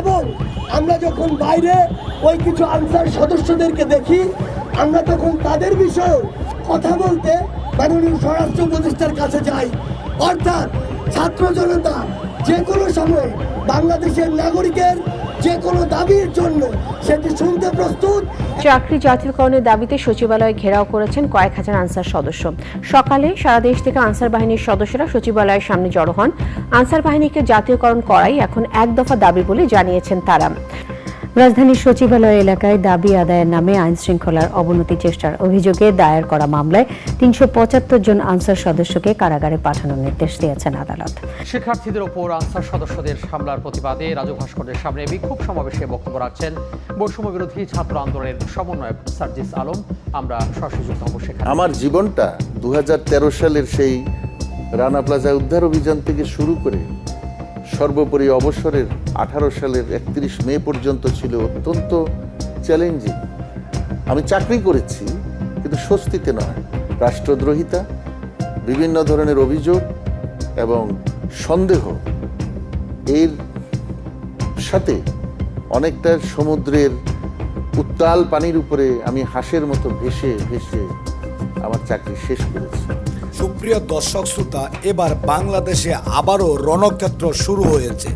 এবং আমরা যখন বাইরে ওই কিছু আনসার সদস্যদেরকে দেখি, আমরা তখন তাদের বিষয়ে কথা বলতে মাননীয় স্বরাষ্ট্র উপদেষ্টার কাছে যাই। অর্থাৎ ছাত্র জনতা যে কোনো সময় বাংলাদেশের নাগরিকের যে কোনো দাবির জন্য সেটি শুনতে প্রস্তুত। চাকরি জাতীয়করণের দাবিতে সচিবালয় ঘেরাও করেছেন কয়েক হাজার আনসার সদস্য। সকালে সারা দেশ থেকে আনসার বাহিনীর সদস্যরা সচিবালয়ের সামনে জড়ো হন। আনসার বাহিনীকে জাতীয়করণ করাই এখন এক দফা দাবি বলে জানিয়েছেন তারা। রাজধানীর সচিবালয় এলাকায় দাবি আদায়ের নামে আইন শৃঙ্খলার অবনতি চেষ্টার অভিযোগে দায়ের করা মামলায় তিনশো পঁচাত্তর জন আনসার সদস্যকে কারাগারে পাঠানোর নির্দেশ দিয়েছেন আদালত। শিক্ষার্থীদের ওপর আনসার সদস্যদের হামলার প্রতিবাদে রাজু ভাস্করের সামনে বিক্ষোভ সমাবেশে বক্তব্য রাখছেন বৈষম্য বিরোধী ছাত্র আন্দোলনের সমন্বয়ক সার্জিস আলম। আমরা সরাসরি যুক্ত হব সেখানে। আমার জীবনটা দুই হাজার তেরো সালের সেই রানা প্লাজা উদ্ধার অভিযান থেকে শুরু করে সর্বোপরি অবসরের আঠারো সালের একত্রিশ মে পর্যন্ত ছিল অত্যন্ত চ্যালেঞ্জিং আমি চাকরি করেছি, কিন্তু স্বস্তিতে নয়। রাষ্ট্রদ্রোহিতা, বিভিন্ন ধরনের অভিযোগ এবং সন্দেহ এর সাথে অনেকটা সমুদ্রের উত্তাল পানির উপরে আমি হাঁসের মতো ভেসে ভেসে আমার চাকরি শেষ করেছি। সুপ্রিয় দর্শক শ্রোতা, এবার বাংলাদেশে আবারও রণক্ষেত্র শুরু হয়েছে।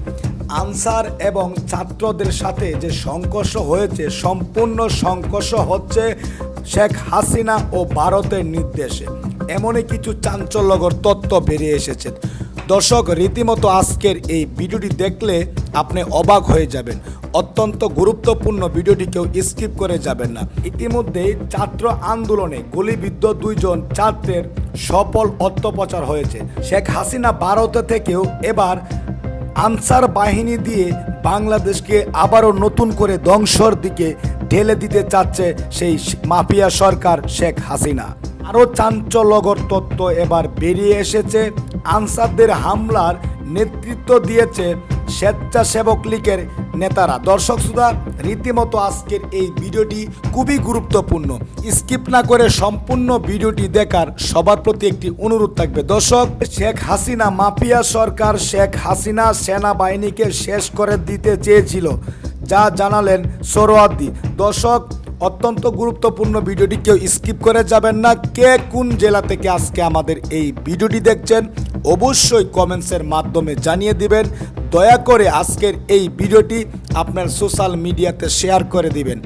আনসার এবং ছাত্রদের সাথে যে সংঘর্ষ হয়েছে, সম্পূর্ণ সংঘর্ষ হচ্ছে শেখ হাসিনা ও ভারতের নির্দেশে। এমনই কিছু চাঞ্চল্যকর তত্ত্ব বেরিয়ে এসেছে। দর্শক, রীতিমতো আজকের এই ভিডিওটি দেখলে আপনি অবাক হয়ে যাবেন। অত্যন্ত গুরুত্বপূর্ণ ভিডিওটি কেউ স্কিপ করে যাবেন না। ইতিমধ্যেই ছাত্র আন্দোলনে গুলিবিদ্ধ দুইজন ছাত্রের সফল অর্থপ্রচার হয়েছে। শেখ হাসিনা ভারত থেকেও এবার আনসার বাহিনী দিয়ে বাংলাদেশকে আবারও নতুন করে ধ্বংসর দিকে ঢেলে দিতে চাচ্ছে সেই মাফিয়া সরকার শেখ হাসিনা। আরও চাঞ্চল্যকর তত্ত্ব এবার বেরিয়ে এসেছে। আনসারদের হামলার নেতৃত্ব দিয়েছে স্বেচ্ছাসেবক লীগের নেতারা। দর্শক শ্রোতা, রীতিমতো আজকের এই ভিডিওটি খুবই গুরুত্বপূর্ণ। স্কিপ না করে সম্পূর্ণ ভিডিওটি দেখার সবার প্রতি একটি অনুরোধ থাকবে। দর্শক, শেখ হাসিনা মাফিয়া সরকার শেখ হাসিনা সেনাবাহিনীকে শেষ করে দিতে চেয়েছিল, যা জানালেন সোরোয়াদ্দি দর্শক, অত্যন্ত গুরুত্বপূর্ণ ভিডিওটি কেউ স্কিপ করে যাবেন না। কে কোন জেলা থেকে আজকে আমাদের এই ভিডিওটি দেখছেন, অবশ্যই কমেন্টসের মাধ্যমে জানিয়ে দিবেন। দয়া করে আজকের এই ভিডিওটি আপনার সোশ্যাল মিডিয়াতে শেয়ার করে দিবেন।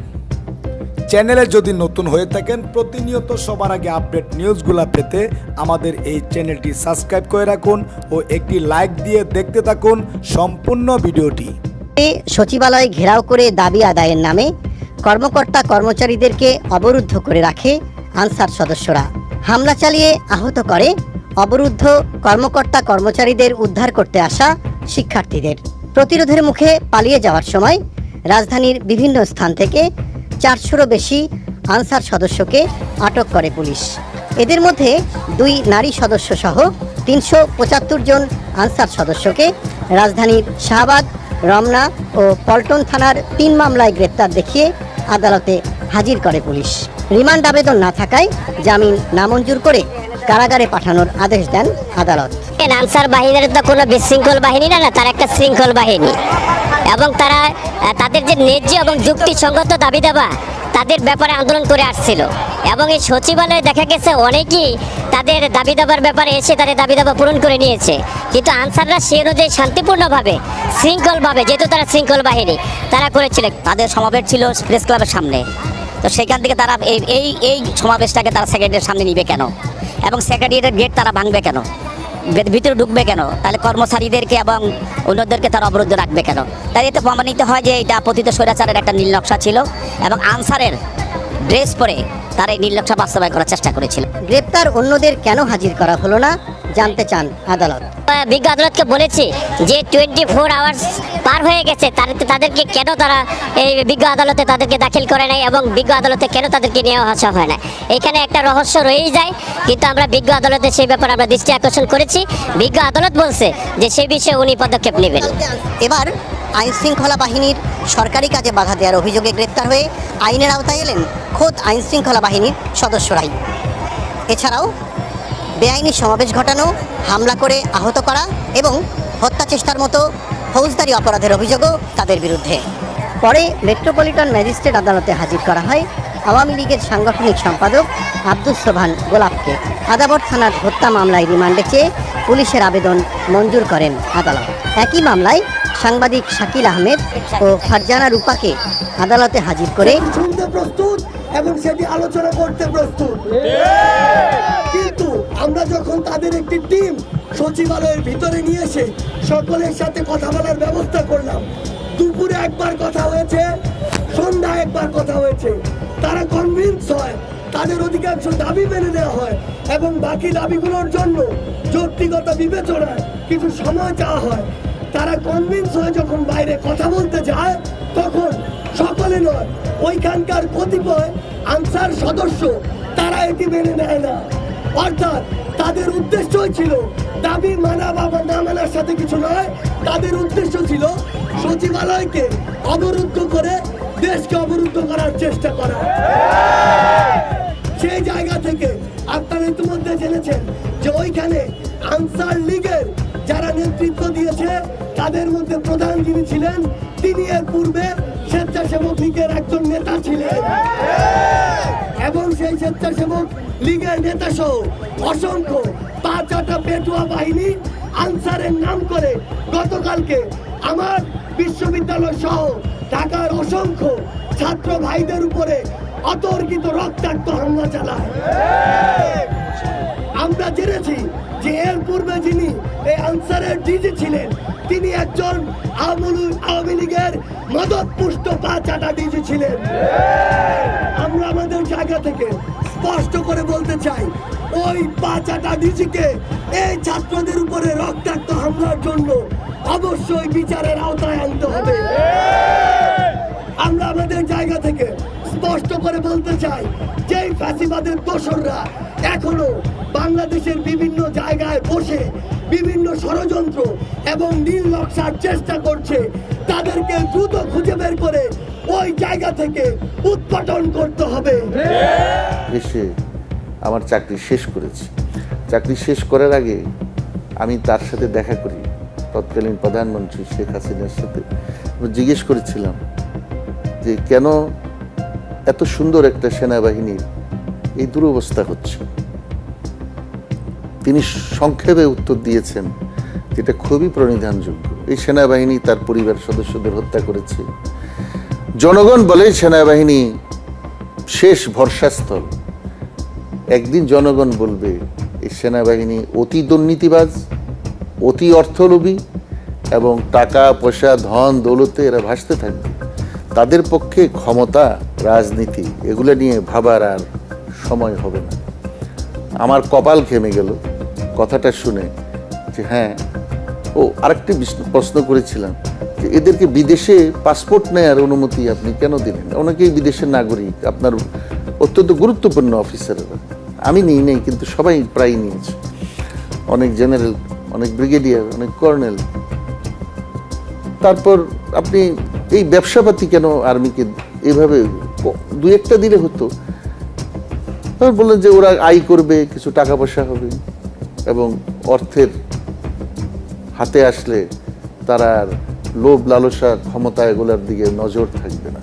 চ্যানেলে যদি নতুন হয়ে থাকেন, প্রতিনিয়ত সবার আগে আপডেট নিউজগুলো পেতে আমাদের এই চ্যানেলটি সাবস্ক্রাইব করে রাখুন ও একটি লাইক দিয়ে দেখতে থাকুন সম্পূর্ণ ভিডিওটি। সচিবালয় ঘেরাও করে দাবি আদায়ের নামে কর্মকর্তা কর্মচারীদেরকে অবরুদ্ধ করে রাখে আনসার সদস্যরা। হামলা চালিয়ে আহত করে অবরুদ্ধ কর্মকর্তা কর্মচারীদের উদ্ধার করতে আসা শিক্ষার্থীদের প্রতিরোধের মুখে পালিয়ে যাওয়ার সময় রাজধানীর বিভিন্ন স্থান থেকে চারশোরও বেশি আনসার সদস্যকে আটক করে পুলিশ। এদের মধ্যে দুই নারী সদস্য সহ তিনশো পঁচাত্তর জন আনসার সদস্যকে রাজধানীর শাহবাগ, রমনা ও পল্টন থানার তিন মামলায় গ্রেপ্তার দেখিয়ে আদালতে হাজির করে পুলিশ। রিমান্ড আবেদন না থাকায় জামিন নামঞ্জুর করে কারাগারে পাঠানোর আদেশ দেন আদালত। আনসার বাহিনীর তো কোনো বিশৃঙ্খল বাহিনী না না, তারা একটা শৃঙ্খল বাহিনী। এবং তারা তাদের যে ন্যায্য এবং যুক্তিসঙ্গত দাবি দেওয়া তাদের ব্যাপারে আন্দোলন করে আসছিল। এবং এই সচিবালয়ে দেখা গেছে অনেকেই তাদের দাবি দাবার ব্যাপারে এসে তাদের দাবি দাবা পূরণ করে নিয়েছে। কিন্তু আনসাররা সে অনুযায়ী শান্তিপূর্ণভাবে, শৃঙ্খলভাবে, যেহেতু তারা শৃঙ্খল বাহিনী, তারা করেছিল তাদের সমাবেশ ছিল প্রেস ক্লাবের সামনে। তো সেখান থেকে তারা এই এই সমাবেশটাকে তারা সেক্রেটারির সামনে নিবে কেন? এবং সেক্রেটারিয়েটের গেট তারা ভাঙবে কেন? ভিতরে ঢুকবে কেন? তাহলে কর্মচারীদেরকে এবং অন্যদেরকে তারা অবরুদ্ধ রাখবে কেন? তাই এতে প্রমাণিত হয় যে এটা পতিত স্বৈরাচারের একটা নীল নকশা ছিল এবং আনসারের ড্রেস পরে তারা এই নীল নকশা বাস্তবায়ন করার চেষ্টা করেছিল। গ্রেপ্তার অন্যদের কেন হাজির করা হলো না? জানতে চান আদালত। বিজ্ঞ আদালতকে বলেছি যে টোয়েন্টি ফোর আওয়ার্স পার হয়ে গেছে তাদের তাদেরকে কেন তারা এই বিজ্ঞ আদালতে তাদেরকে দাখিল করে নাই এবং বিজ্ঞ আদালতে কেন তাদেরকে নেওয়া আসা হয় না এখানে একটা রহস্য রয়েই যায় কিন্তু আমরা বিজ্ঞ আদালতে সেই ব্যাপারে আমরা দৃষ্টি আকর্ষণ করেছি। বিজ্ঞ আদালত বলছে যে সেই বিষয়ে উনি পদক্ষেপ নেবেন। এবার আইন শৃঙ্খলা বাহিনীর সরকারি কাজে বাধা দেওয়ার অভিযোগে গ্রেপ্তার হয়ে আইনের আওতায় এলেন খোদ আইন শৃঙ্খলা বাহিনীর সদস্যরাই। এছাড়াও বেআইনি সমাবেশ ঘটানো হামলা করে আহত করা এবং হত্যা চেষ্টার মতো ফৌজদারি অপরাধের অভিযোগও তাদের বিরুদ্ধে। পরে মেট্রোপলিটন ম্যাজিস্ট্রেট আদালতে হাজির করা হয়। আওয়ামী লীগের সাংগঠনিক সম্পাদক আব্দুস সোবহান গোলাপকে আদাবর থানার হত্যা মামলায় রিমান্ডে চেয়ে পুলিশের আবেদন মঞ্জুর করেন আদালত। একই মামলায় সাংবাদিক শাকিল আহমেদ ও ফারজানা রূপাকে আদালতে হাজির করে শুনতে প্রস্তুত এবং সেটি আলোচনা করতে প্রস্তুত। আমরা যখন তাদের একটি টিম সচিবালয়ের ভিতরে নিয়ে এসে সকলের সাথে কথা বলার ব্যবস্থা করলাম। দুপুরে একবার কথা হয়েছে সন্ধ্যায় একবার কথা হয়েছে। তারা কনভিন্স হয়, তাদের অধিকাংশ দাবি মেনে নেওয়া হয় এবং বাকি দাবিগুলোর জন্য যৌক্তিগত বিবেচনায় কিছু সময় চাওয়া হয়। তারা কনভিন্স হয়ে যখন বাইরে কথা বলতে যায়, তখন সকলে নয়, ওইখানকার কতিপয় আনসার সদস্য তারা এটি মেনে নেয় না। অর্থাৎ তাদের উদ্দেশ্যই ছিল দাবি মানা বা না মানার সাথে কিছু নয়। তাদের উদ্দেশ্য ছিল সচিবালয়কে অবরুদ্ধ করে দেশকে অবরুদ্ধ করার চেষ্টা করা। সেই জায়গা থেকে আপনারা ইতিমধ্যে জেনেছেন যে ওইখানে আনসার লীগের যারা নেতৃত্ব দিয়েছে, তাদের মধ্যে প্রধান যিনি ছিলেন, তিনি এর পূর্বে স্বেচ্ছাসেবক একজন নেতা ছিলেন। এবং সেই স্বেচ্ছাসেবক লীগের নেতা সহ অসংখ্য পাঁচ আটা পেটুয়া বাহিনী আনসারের নাম করে গতকালকে আমার বিশ্ববিদ্যালয় সহ ঢাকার অসংখ্য ছাত্র ভাইদের উপরে অতর্কিত রক্তাক্ত হামলা চালায়। আমরা জেনেছি যে এর পূর্বে যিনি এই আনসারের ডিজি ছিলেন, তিনি একজন আওয়ামী লীগের মদত পুষ্ট পা চাটা ডিজি ছিলেন। আমরা আমাদের জায়গা থেকে স্পষ্ট করে বলতে চাই, ওই পাঁচাটা ডিজিকে এই ছাত্রদের উপরে রক্তাক্ত হামলার জন্য অবশ্যই বিচারের আওতায় আনতে হবে। আমরা আমাদের জায়গা থেকে স্পষ্ট করে বলতে চাই যে এই ফ্যাসিবাদের দোসররা এখনও বাংলাদেশের বিভিন্ন জায়গায় বসে বিভিন্ন ষড়যন্ত্র এবং নীল নকশার চেষ্টা করছে, তাদেরকে দ্রুত খুঁজে বের করে ওই জায়গা থেকে উৎপাটন করতে হবে। এসে আমার চাকরি শেষ করেছি। চাকরি শেষ করার আগে আমি তার সাথে দেখা করি। তৎকালীন প্রধানমন্ত্রী শেখ হাসিনার সাথে। জিজ্ঞেস করেছিলাম যে, কেন এত সুন্দর একটা সেনাবাহিনীর এই দুরবস্থা হচ্ছে? তিনি সংক্ষেপে উত্তর দিয়েছেন যেটা খুবই প্রণিধানযোগ্য। এই সেনাবাহিনী তার পরিবার সদস্যদের হত্যা করেছে। জনগণ বলে সেনাবাহিনী শেষ ভরসাস্থল। একদিন জনগণ বলবে, এই সেনাবাহিনী অতি দুর্নীতিবাজ, অতি অর্থলোভী এবং টাকা, পয়সা, ধন, দৌলতে এরা ভাসতে থাকবে। তাদের পক্ষে ক্ষমতা, রাজনীতি, এগুলো নিয়ে ভাবার আর সময় হবে না। আমার কপাল ঘেমে গেল। কথাটা শুনে যে হ্যাঁ ও আরেকটি প্রশ্ন করেছিলাম যে এদেরকে বিদেশে পাসপোর্ট নেওয়ার অনুমতি আপনি কেন দিলেন? অনেকেই বিদেশের নাগরিক, আপনার অত্যন্ত গুরুত্বপূর্ণ অফিসাররা আমি নিই নেই, কিন্তু সবাই প্রায় নিয়েছে অনেক জেনারেল অনেক ব্রিগেডিয়ার অনেক কর্নেল তারপর আপনি এই ব্যবসাপাতি কেন আর্মিকে এভাবে দু একটা দিলে হতো? তারপর বললেন যে ওরা আয় করবে, কিছু টাকা পয়সা হবে। এবং অর্থের হাতে আসলে তারা আর লোভ লালসা ক্ষমতা এগুলোর দিকে নজর থাকবে না।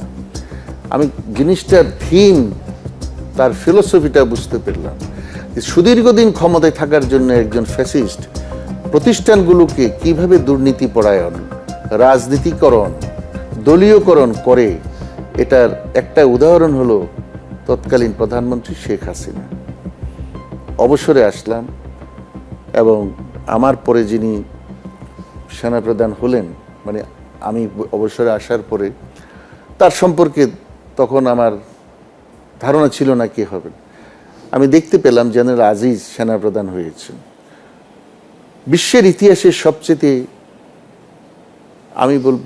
আমি জিনিসটার থিম, তার ফিলোসফিটা বুঝতে পারলাম। সুদীর্ঘদিন ক্ষমতায় থাকার জন্য একজন ফ্যাসিস্ট প্রতিষ্ঠানগুলোকে কীভাবে দুর্নীতি পরায়ণ রাজনীতিকরণ, দলীয়করণ করে, এটার একটা উদাহরণ হলো তৎকালীন প্রধানমন্ত্রী শেখ হাসিনা। অবসরে আসলাম এবং আমার পরে যিনি সেনাপ্রধান হলেন মানে আমি অবসরে আসার পরে, তার সম্পর্কে তখন আমার ধারণা ছিল না কে হবে আমি দেখতে পেলাম জেনারেল আজিজ সেনাপ্রধান হয়েছেন। বিশ্বের ইতিহাসে সবচেয়ে আমি বলব